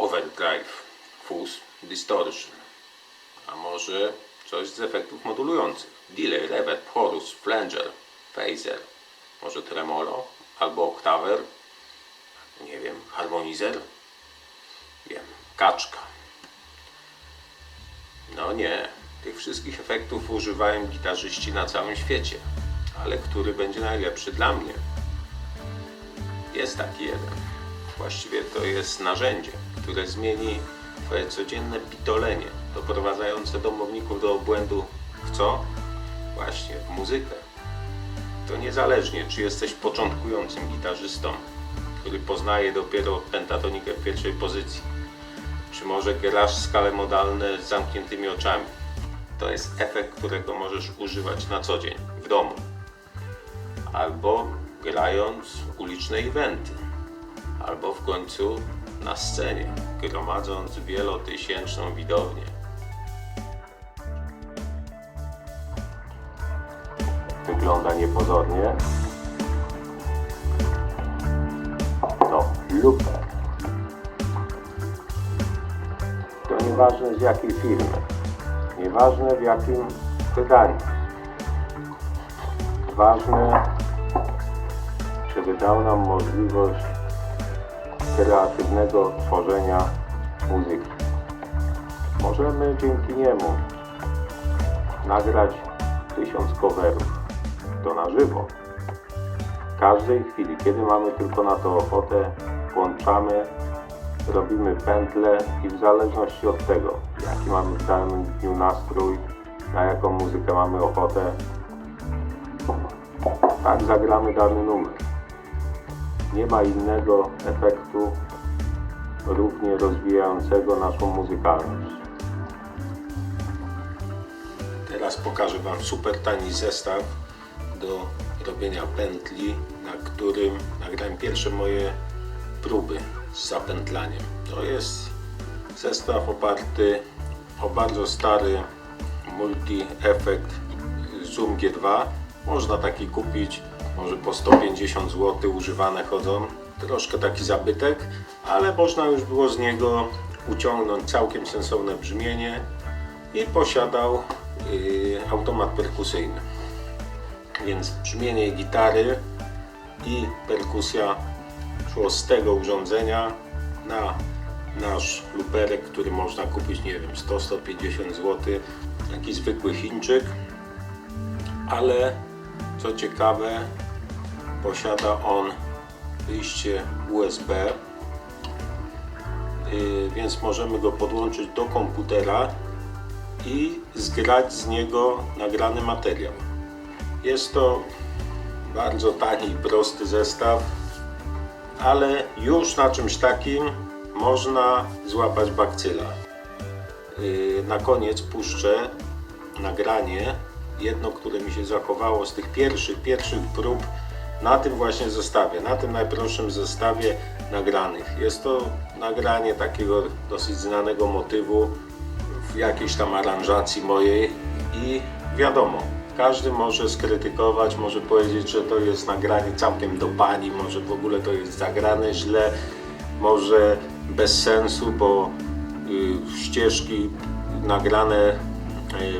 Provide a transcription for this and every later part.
overdrive, fuzz, distortion, a może coś z efektów modulujących. Delay, reverb, chorus, flanger, phaser, może tremolo albo oktaver, nie wiem, harmonizer, wiem, kaczka. No nie, tych wszystkich efektów używają gitarzyści na całym świecie, ale który będzie najlepszy dla mnie? Jest taki jeden. Właściwie to jest narzędzie, które zmieni Twoje codzienne pitolenie, doprowadzające domowników do obłędu w co? Właśnie w muzykę. To niezależnie, czy jesteś początkującym gitarzystą, który poznaje dopiero pentatonikę w pierwszej pozycji, czy może grasz skale modalne z zamkniętymi oczami. To jest efekt, którego możesz używać na co dzień w domu albo grając uliczne eventy, albo w końcu na scenie, gromadząc wielotysięczną widownię. Wygląda niepozornie. To luper. To nieważne z jakiej firmy, nieważne w jakim wydaniu. Ważne, żeby dał nam możliwość kreatywnego tworzenia muzyki. Możemy dzięki niemu nagrać tysiąc coverów. To na żywo. W każdej chwili, kiedy mamy tylko na to ochotę, włączamy, robimy pętlę i w zależności od tego, jaki mamy w danym dniu nastrój, na jaką muzykę mamy ochotę, tak zagramy dany numer. Nie ma innego efektu równie rozwijającego naszą muzykalność. Teraz pokażę Wam super tani zestaw do robienia pętli, na którym nagrałem pierwsze moje próby z zapętlaniem. To jest zestaw oparty o bardzo stary multi-efekt Zoom G2. Można taki kupić, może po 150 zł używane chodzą. Troszkę taki zabytek, ale można już było z niego uciągnąć całkiem sensowne brzmienie i posiadał yy, automat perkusyjny. Więc brzmienie gitary i perkusja szło z tego urządzenia na nasz luperek, który można kupić, nie wiem, 100-150 zł. Taki zwykły Chińczyk, ale co ciekawe, posiada on wyjście USB, yy, więc możemy go podłączyć do komputera i zgrać z niego nagrany materiał. Jest to bardzo tani prosty zestaw, ale już na czymś takim można złapać bakcyla. Yy, Na koniec puszczę nagranie, jedno, które mi się zachowało z tych pierwszych, pierwszych prób na tym właśnie zestawie, na tym najprostszym zestawie nagranych. Jest to nagranie takiego dosyć znanego motywu w jakiejś tam aranżacji mojej i wiadomo, każdy może skrytykować, może powiedzieć, że to jest nagranie całkiem do pani, może w ogóle to jest zagrane źle, może bez sensu, bo y, ścieżki nagrane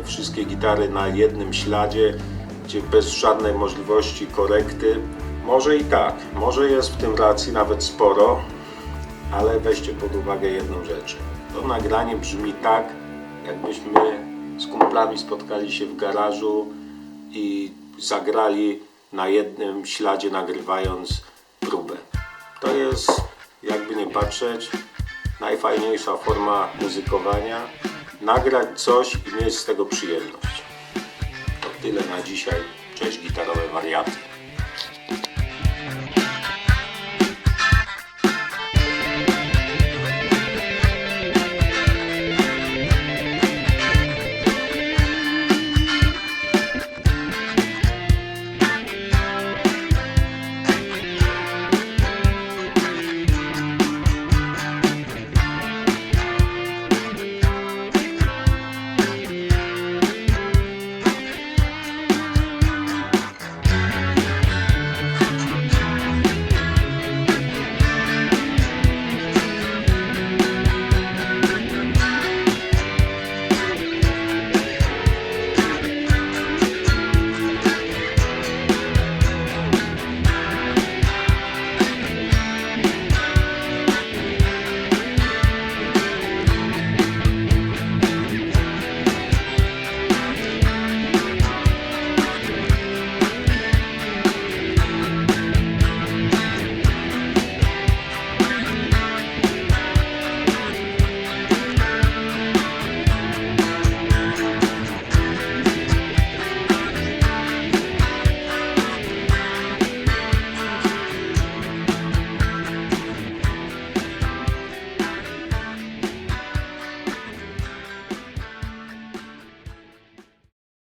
wszystkie gitary na jednym śladzie, gdzie bez żadnej możliwości korekty. Może i tak, może jest w tym racji nawet sporo, ale weźcie pod uwagę jedną rzecz. To nagranie brzmi tak, jakbyśmy z kumplami spotkali się w garażu i zagrali na jednym śladzie nagrywając próbę. To jest, jakby nie patrzeć, najfajniejsza forma muzykowania. Nagrać coś i mieć z tego przyjemność. To tyle na dzisiaj. Cześć gitarowe wariaty.